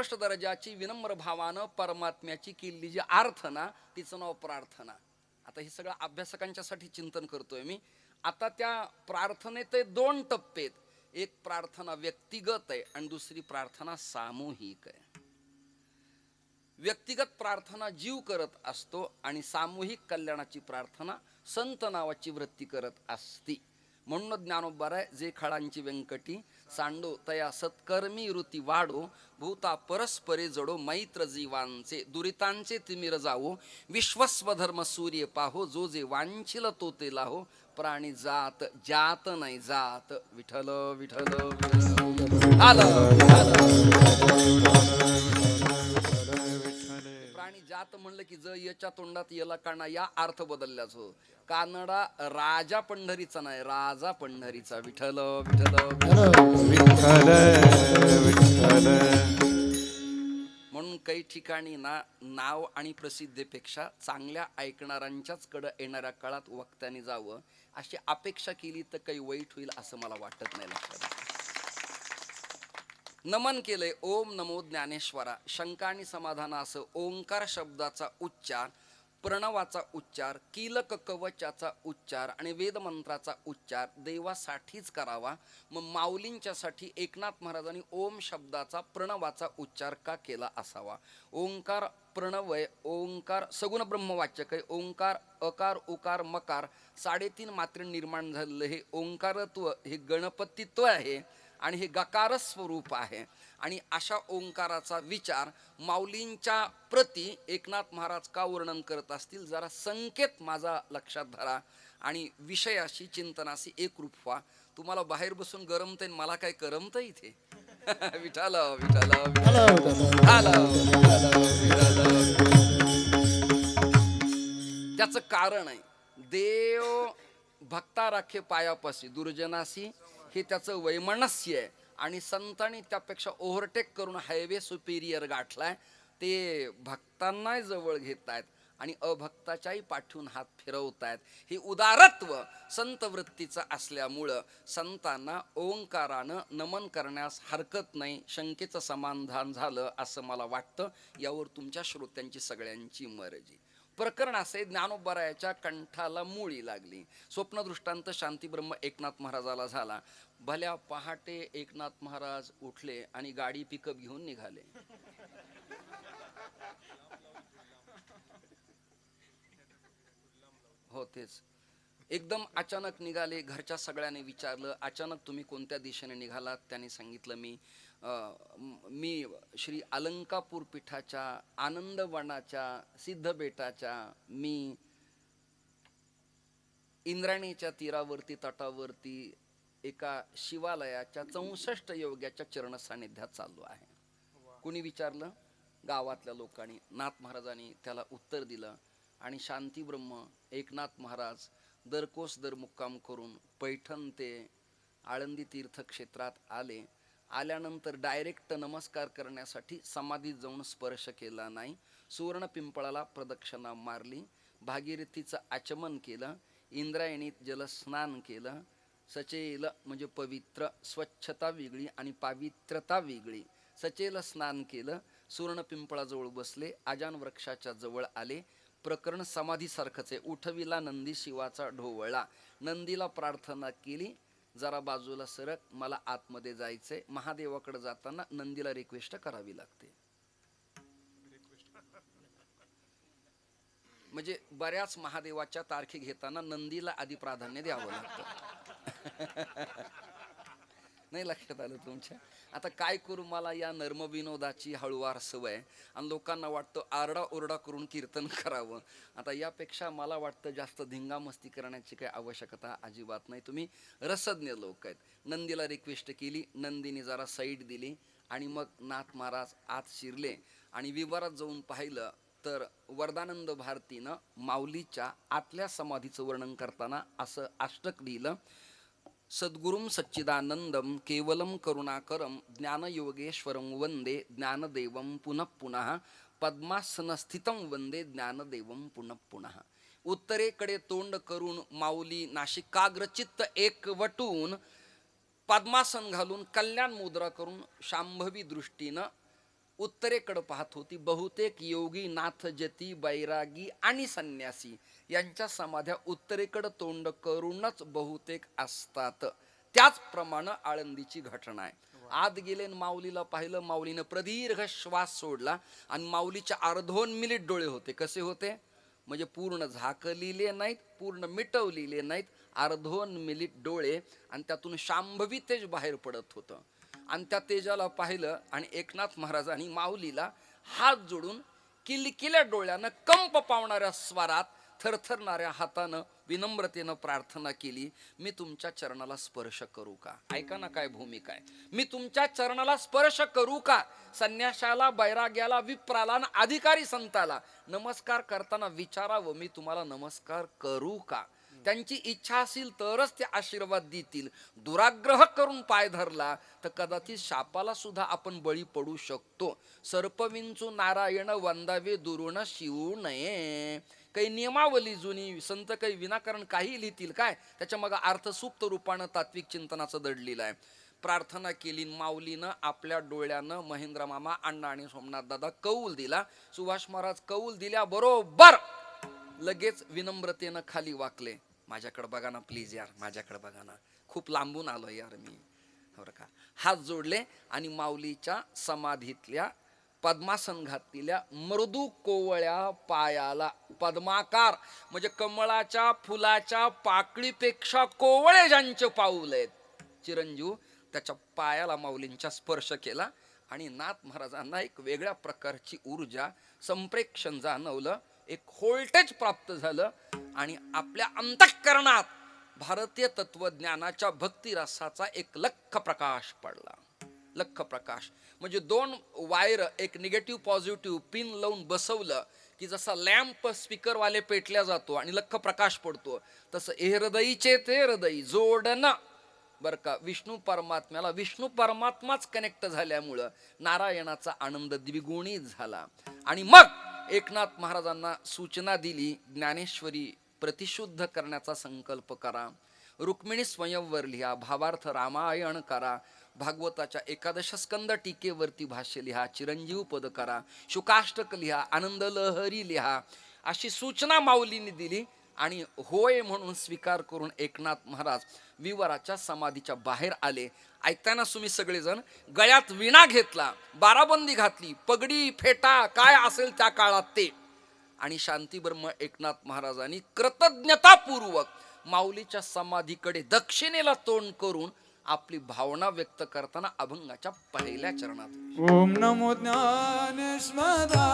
उत्कृष्ट दर्जाची विनम्र भावानं परमात्म्याची केलेली जी आर्थना तिचं नाव प्रार्थना. आता हे सगळं अभ्यासकांच्यासाठी चिंतन करतोय मी. आता त्या प्रार्थनेत दोन टप्पे आहेत. एक प्रार्थना व्यक्तिगत आहे आणि दुसरी प्रार्थना सामूहिक आहे. व्यक्तिगत प्रार्थना जीव करत असतो आणि सामूहिक कल्याणाची प्रार्थना संत नावाची वृत्ती करत असती. म्हणून ज्ञानोबार आहे जे खळांची व्यंकटी सांडो तया सत्कर्मी ऋती वाढो भूता परस्परे जडो मैत्र जीवांचे दुरितांचे तिमिर जावो विश्वस्वधर्म सूर्य पाहो जो जे वांछिल तो ते लाहो प्राणी जात जात नाही जात विठल विठल. आलं जात म्हणलं की ज याच्या तोंडात येला काना या अर्थ बदलल्याच हो कानडा राजा पंढरीचा नाही राजा पंढरीचा. विठल विठल म्हणून काही ठिकाणी ना नाव आणि प्रसिद्धीपेक्षा चांगल्या ऐकणाऱ्यांच्याच कडं येणाऱ्या काळात वक्त्याने जावं अशी अपेक्षा केली तर काही वाईट होईल असं मला वाटत नाही लक्षात. नमन केलंय. ओम नमो ज्ञानेश्वरा. शंका आणि समाधानासह ओंकार शब्दाचा उच्चार प्रणवाचा उच्चार कीलक कवचाचा उच्चार आणि वेदमंत्राचा उच्चार देवासाठीच करावा. मग माऊलींच्यासाठी एकनाथ महाराजांनी ओम शब्दाचा प्रणवाचा उच्चार का केला असावा? ओंकार प्रणवय ओंकार सगुण ब्रह्मवाचक आहे. ओंकार अकार उकार मकार साडेतीन मात्र निर्माण झालेलं हे ओंकारत्व हे गणपतित्व आहे. आणि हे गकार स्वरूप आहे. आणि अशा ओंकाराचा विचार माऊलींच्या प्रती एकनाथ महाराज का वर्णन करत असतील? जरा संकेत माझा लक्षात धरा आणि विषयाशी चिंतनाशी एकरूप व्हा. तुम्हाला बाहेर बसून गरमत मला काय करमत इथे? विठाल विठाल त्याचं कारण आहे देव भक्ता राखे पायापाशी दुर्जनासी हे त्याचं वैमनस्य आहे. आणि संतांनी त्यापेक्षा ओव्हरटेक करून हायवे सुपेरियर गाठलाय. ते भक्तांनाही जवळ घेत आहेत आणि अभक्ताच्याही पाठवून हात फिरवतायत. हे उदारत्व संत वृत्तीचं असल्यामुळं संतांना ओंकारानं नमन करण्यास हरकत नाही. शंकेचं समाधान झालं असं मला वाटतं. यावर तुमच्या श्रोत्यांची सगळ्यांची मर्जी. प्रकरण असे ज्ञानोबरायाच्या कंठाला मुळी लागली. स्वप्नदृष्टांत शांतीब्रह्म एकनाथ महाराजाला झाला. भल्या पहाटे एकनाथ महाराज उठले आणि गाडी पिकअप घेऊन निघाले. हो तेच. एकदम अचानक निघाले घरच्या सगळ्यांनी विचारलं अचानक तुम्ही कोणत्या दिशेने निघालात? त्यांनी सांगितलं मी म- श्री अलंकापूर पीठाच्या आनंदवनाच्या सिद्धबेटाच्या मी इंद्राणीच्या तीरावरती तटावरती एका शिवालयाच्या चौसष्ट योग्याच्या चरण सानिध्यात चाललो आहे. कुणी विचारलं? गावातल्या लोकांनी. नाथ महाराजांनी त्याला उत्तर दिलं. आणि शांती ब्रह्म एकनाथ महाराज दरकोस दर मुक्काम करून पैठण ते आळंदी तीर्थक्षेत्रात आले. आल्यानंतर डायरेक्ट नमस्कार करण्यासाठी समाधीत जाऊन स्पर्श केला नाही. सुवर्ण पिंपळाला प्रदक्षिणा मारली. भागीरथीचं आचमन केलं. इंद्रायणीत जलस्नान केलं. सचेल म्हणजे पवित्र स्वच्छता वेगळी आणि पावित्रता वेगळी. सचेल स्नान केलं. सुवर्ण पिंपळाजवळ बसले. आजान वृक्षाच्या जवळ आले. प्रकरण समाधीसारखंच आहे. उठविला नंदी शिवाचा ढोवळा. नंदीला प्रार्थना केली. जरा बाजूला सरक मला आतमध्ये जायचंय. महादेवाकडे जाताना नंदीला रिक्वेस्ट करावी लागते. म्हणजे बऱ्याच महादेवाच्या तारखे घेताना नंदीला आधी प्राधान्य द्यावं लागतं. नाही लक्षात आलं तुमच्या. आता काय करू मला या नर्मविनोदाची हळूवार सवय? आणि लोकांना वाटतं आरडा ओरडा करून कीर्तन करावं. आता यापेक्षा मला वाटतं जास्त धिंगामस्ती करण्याची काही आवश्यकता अजिबात नाही. तुम्ही रसज्ञ लोक आहेत. नंदीला रिक्वेस्ट केली. नंदीने जरा साईड दिली. आणि मग नाथ महाराज आत शिरले. आणि विवारात जाऊन पाहिलं तर वरदानंद भारतीनं माऊलीच्या आतल्या समाधीचं वर्णन करताना असं अष्टक लिहिलं. सद्गुरुं सच्चिदानंदम केवलम करुणाकरम ज्ञानयोगेश्वरं वंदे ज्ञानदेवं पुनः पुनः पद्मासनस्थितं वंदे ज्ञानदेवं पुनः पुनः। उत्तरेकडे तोंड करून माऊली नाशिकाग्रचित्त एक वटून पद्मासन घालून कल्याण मुद्रा करून शांभवी दृष्टीनं उत्तरेकडं पाहत होती. बहुतेक योगी नाथ जती बैरागी आणि संन्यासी यांच्या समाध्या उत्तरेकडं तोंड करूनच बहुतेक असतात. त्याचप्रमाणे आळंदीची घटना आहे. आत गेले माऊलीला पाहिलं. माऊलीनं प्रदीर्घ श्वास सोडला आणि माऊलीच्या अर्धोन मिनिट डोळे होते. कसे होते? म्हणजे पूर्ण झाकलेले नाहीत पूर्ण मिटवलेले नाहीत. अर्धोन मिलिट डोळे आणि त्यातून शांभवी तेज बाहेर पडत होतं. आणि त्या तेजाला पाहिलं आणि एकनाथ महाराजांनी माऊलीला हात जोडून किलकिल्या डोळ्यानं कंप पावणाऱ्या स्वरात थरथरणाऱ्या हातानं विनम्रतेनं प्रार्थना केली मी तुमच्या चरणाला स्पर्श करू का? ऐका ना काय भूमिका आहे. मी तुमच्या चरणाला स्पर्श करू का? संन्याशाला बैराग्याला विप्राला आणि अधिकारी संताला. नमस्कार करताना विचारावं मी तुम्हाला नमस्कार करू का? त्यांची इच्छा असेल तरच ते आशीर्वाद देतील. दुराग्रह करून पाय धरला तर कदाचित शापाला सुद्धा आपण बळी पडू शकतो. सर्पविंचू नारायण वंदावे दुरुण शिवू नये. काही नियमावली जुनी संत काही विनाकारण काही लिहितील काय? त्याच्या मग अर्थसुप्त रूपानं तात्विक चिंतनाचं दडलेलं आहे. प्रार्थना केली माऊलीनं आपल्या डोळ्यानं महेंद्र मामा अण्णा आणि सोमनाथ दादा कौल दिला. सुभाष महाराज कौल दिल्या बरोबर लगेच विनम्रतेनं खाली वाकले. माझ्याकडं बघा ना प्लीज यार माझ्याकडं बघा ना. खूप लांबून आलो यार मी. बरं का? हात जोडले आणि माऊलीच्या समाधीतल्या पद्मासन घातलेल्या मृदू कोवळ्या पायाला पद्माकार म्हणजे कमळाच्या फुलाच्या पाकळीपेक्षा कोवळे ज्यांचे पाऊल आहेत. चिरंजीव त्याच्या पायाला माऊलींचा स्पर्श केला आणि नाथ महाराजांना एक वेगळ्या प्रकारची ऊर्जा संप्रेक्षण जाणवलं. एक होल्टेज प्राप्त झालं. आणि आपल्या अंतःकरणात भारतीय तत्वज्ञानाच्या भक्तिरसाचा एक लख प्रकाश पडला. लख प्रकाश. म्हणजे दोन वायर एक निगेटिव्ह पॉझिटिव्ह पिन लावून बसवलं की जसा लॅम्प स्पीकरवाले पेटल्या जातो आणि लख प्रकाश पडतो तसं ए हृदयीचे ते हृदयी जोडणं. बरं का विष्णू परमात्म्याला विष्णू परमात्माच कनेक्ट झाल्यामुळं नारायणाचा आनंद द्विगुणित झाला. आणि मग एकनाथ महाराजांना सूचना दिली ज्ञानेश्वरी प्रतिशुद्ध करण्याचा संकल्प करा. रुक्मिणी स्वयंवर लिहा भावार्थ रामायण करा. भागवताच्या एकादश स्कंद टीकेवरती भाष्य लिहा चिरंजीव पद करा. शुकाष्टक लिहा आनंद लहरी लिहा. अशी सूचना माऊलीने दिली. आणि होय म्हणून स्वीकार करून एकनाथ महाराज विवराच्या समाधीच्या बाहेर आले. ऐकताना तुम्ही सगळेजण गळ्यात विणा घेतला बाराबंदी घातली पगडी फेटा काय असेल त्या काळात ते. आणि शांतीब्रह्म एकनाथ महाराजांनी कृतज्ञतापूर्वक माऊलीच्या समाधीकडे दक्षिणेला तोंड करून आपली भावना व्यक्त करताना अभंगाच्या पहिल्या चरणात. ओम नमो ज्ञानेश्वरा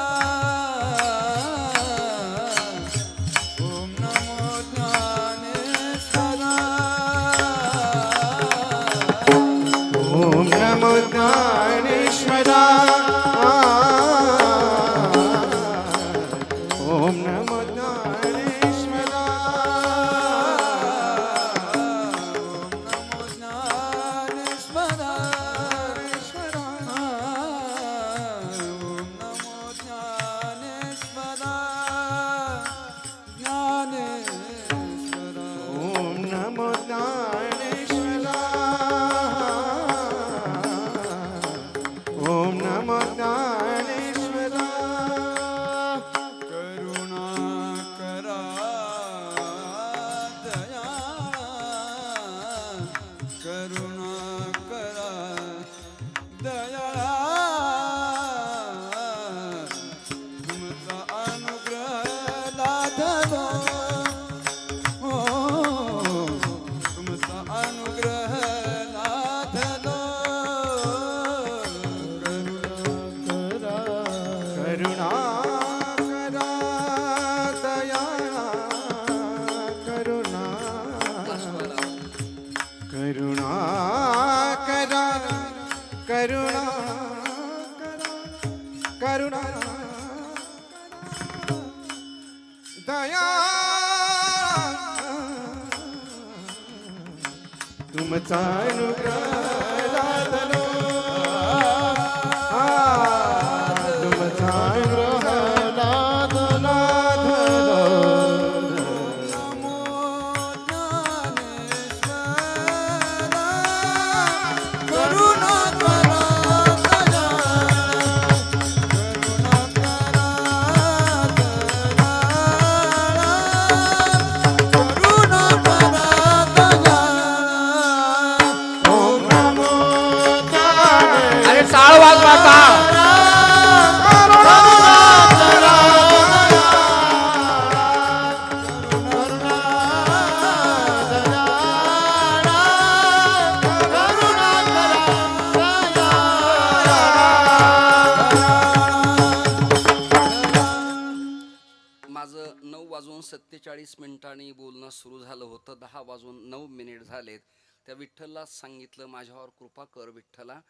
वाजून नऊ मिनिट झालेत. त्या विठ्ठलला सांगितलं माझ्यावर कृपा कर विठ्ठला.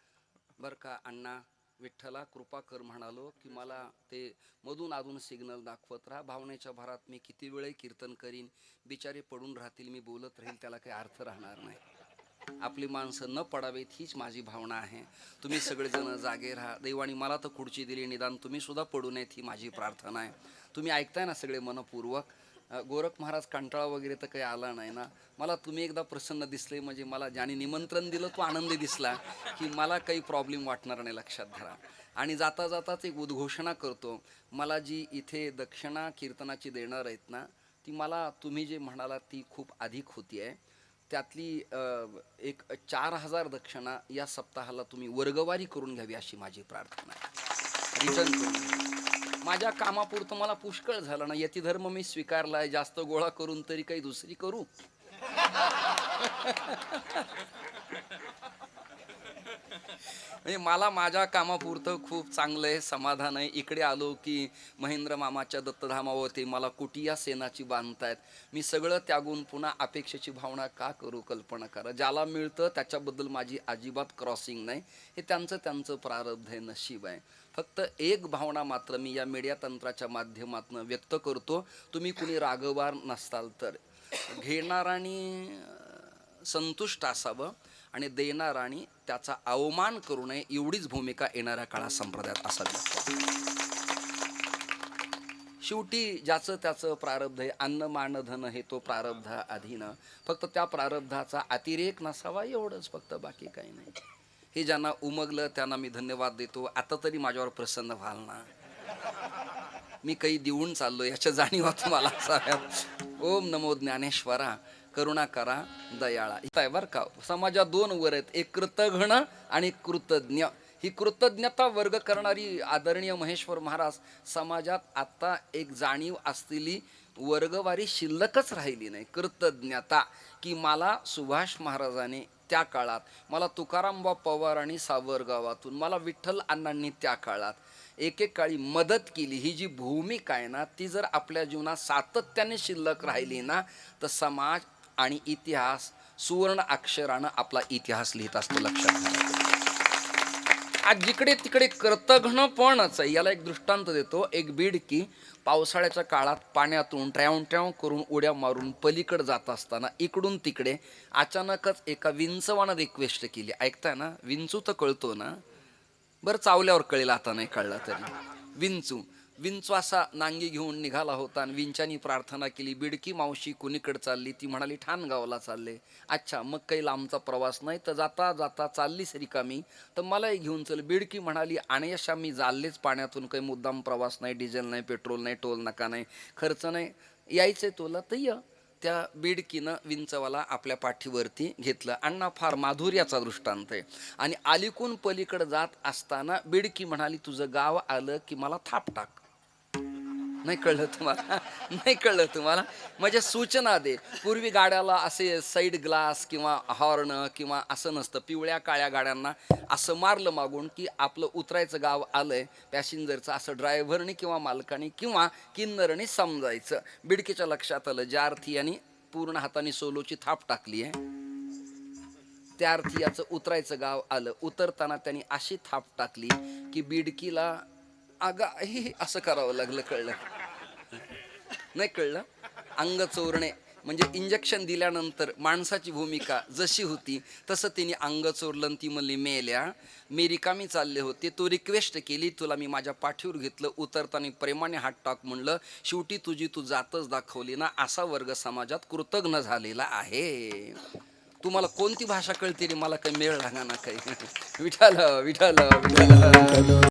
बरं का अण्णा विठ्ठला कृपा कर म्हणालो की मला ते मधून अधून सिग्नल दाखवत राहा. भावनेच्या भरात मी किती वेळ कीर्तन करीन बिचारे पडून राहतील मी बोलत राहील त्याला काही अर्थ राहणार नाही. आपली माणसं न पडावेत हीच माझी भावना आहे. तुम्ही सगळेजण जागे राहा. देवानी मला तर खुर्ची दिली निदान तुम्ही सुद्धा पडू नयेत ही माझी प्रार्थना आहे. तुम्ही ऐकताय ना सगळे मनपूर्वक? गोरख महाराज कंटाळा वगैरे तर काही आला नाही ना. मला तुम्ही एकदा प्रसन्न दिसले म्हणजे मला ज्याने निमंत्रण दिलं तो आनंदी दिसला की मला काही प्रॉब्लेम वाटणार नाही लक्षात धरा. आणि जाता जाताच एक उद्घोषणा करतो. मला जी इथे दक्षिणा कीर्तनाची देणार आहेत ना ती मला तुम्ही जे म्हणालात ती खूप अधिक होती आहे. त्यातली एक चार हजार दक्षिणा या सप्ताहाला तुम्ही वर्गवारी करून घ्यावी अशी माझी प्रार्थना आहे. रिटर्न माझ्या कामापुरतं मला पुष्कळ झालं ना. यती धर्म मी स्वीकारलाय. जास्त गोळा करून तरी काही दुसरी करू? म्हणजे मला माझ्या कामापुरतं खूप चांगलं आहे समाधान आहे. इकडे आलो की महेंद्र मामाच्या दत्तधामावरती मला कुटिया सेनाची बांधतायत. मी सगळं त्यागून पुन्हा अपेक्षेची भावना का करू कल्पना करा? ज्याला मिळतं त्याच्याबद्दल माझी अजिबात क्रॉसिंग नाही. हे त्यांचं त्यांचं प्रारब्ध आहे नशीब आहे. फक्त एक भावना मात्र मी या मीडिया तंत्राच्या माध्यमातून व्यक्त करतो तुम्ही कुणी रागवार नसताल तर. घेणारानी संतुष्ट असावं. आणि देणाराणी त्याचा अवमान करू नये एवढीच भूमिका येणाऱ्या काळात संप्रदायात असावी शेवटी ज्याचं त्याचं प्रारब्ध आहे अन्न मानधन हे तो प्रारब्ध अधीन. फक्त त्या प्रारब्धाचा अतिरेक नसावा एवढंच फक्त बाकी काही नाही. हे ज्यांना उमगलं त्यांना मी धन्यवाद देतो. आता तरी माझ्यावर प्रसन्न व्हाल ना. मी काही देऊन चाललो याच्या जाणीवा तुम्हाला असाव्यात ओम नमो ज्ञानेश्वरा. करुणा करा दयाळा. आहे बरं का समाजात दोन वर आहेत एक कृतघ्न आणि कृतज्ञ. ही कृतज्ञता वर्ग करणारी आदरणीय महेश्वर महाराज समाजात आत्ता एक जाणीव असलेली वर्गवारी शिल्लकच राहिली नाही. कृतज्ञता. की मला सुभाष महाराजांनी त्या काळात मला तुकारामबा पवार आणि सावरगावातून मला विठ्ठल अण्णांनी त्या काळात एकेकाळी मदत केली. ही जी भूमिका आहे ना ती जर आपल्या जीवनात सातत्याने शिल्लक राहिली ना तर समाज आणि इतिहास सुवर्ण अक्षरानं आपला इतिहास लिहित असतो लक्षात घ्या. आज जिकडे तिकडे कर्तघ्नपणच आहे याला एक दृष्टांत देतो. एक बीड की पावसाळ्याच्या काळात पाण्यातून ट्रॅव ट्रॅव करून उड्या मारून पलीकडे जात असताना इकडून तिकडे अचानकच एका विंचवानं रिक्वेस्ट केली. ऐकताय ना? विंचू तर कळतो ना? बरं चावल्यावर कळेल आता नाही कळला तरी. विंचू विंचवासा नांगी घेऊन निघाला होता आणि विंचानी प्रार्थना केली बिडकी मावशी कुणीकडे चालली? ती म्हणाली ठाणगावला चालले. अच्छा मग काही लांबचा प्रवास नाही तर जाता जाता चाललीस रिकामी तर मलाही घेऊन चल. बिडकी म्हणाली आणि अशा मी जाल्लेच पाण्यातून काही मुद्दाम प्रवास नाही डिझेल नाही पेट्रोल नाही टोल नका नाही खर्च नाही. यायचंय तुला तर ये. त्या बिडकीनं विंचवाला आपल्या पाठीवरती घेतलं. अण्णा फार माधुर्याचा दृष्टांत आहे. आणि अलीकून पलीकडे जात असताना बिडकी म्हणाली तुझं गाव आलं की मला थाप टाक. नाही कळलं तुम्हाला? नाही कळलं तुम्हाला? म्हणजे सूचना दे. पूर्वी गाड्याला असे साईड ग्लास किंवा हॉर्न किंवा असं नसतं. पिवळ्या काळ्या गाड्यांना असं मारलं मागून की आपलं उतरायचं गाव आलंय. पॅसेंजरचं असं ड्रायव्हरने किंवा मालकाने किंवा किन्नरने समजायचं. बिडकीच्या लक्षात आलं. ज्या अर्थी यांनी पूर्ण हाताने सोलोची थाप टाकली आहे त्या अर्थी याचं उतरायचं गाव आलं. उतरताना त्यांनी अशी थाप टाकली की बिडकीला अगं हे असं करावं लागलं कळलं? नाही कळलं? अंग चोरणे म्हणजे इंजेक्शन दिल्यानंतर माणसाची भूमिका जशी होती तसं तिने अंग चोरलं ती म्हणली मेल्या मी रिकामी चालले होते तू रिक्वेस्ट केली तुला मी माझ्या पाठीवर घेतलं उतरताना प्रेमाने हात टाक म्हणलं शेवटी तुझी तू जातच दाखवली ना असा वर्ग समाजात कृतज्ञ झालेला आहे. तुम्हाला कोणती भाषा कळते रे? मला काही मेळ लागा ना काही विठाल विठाल विठाल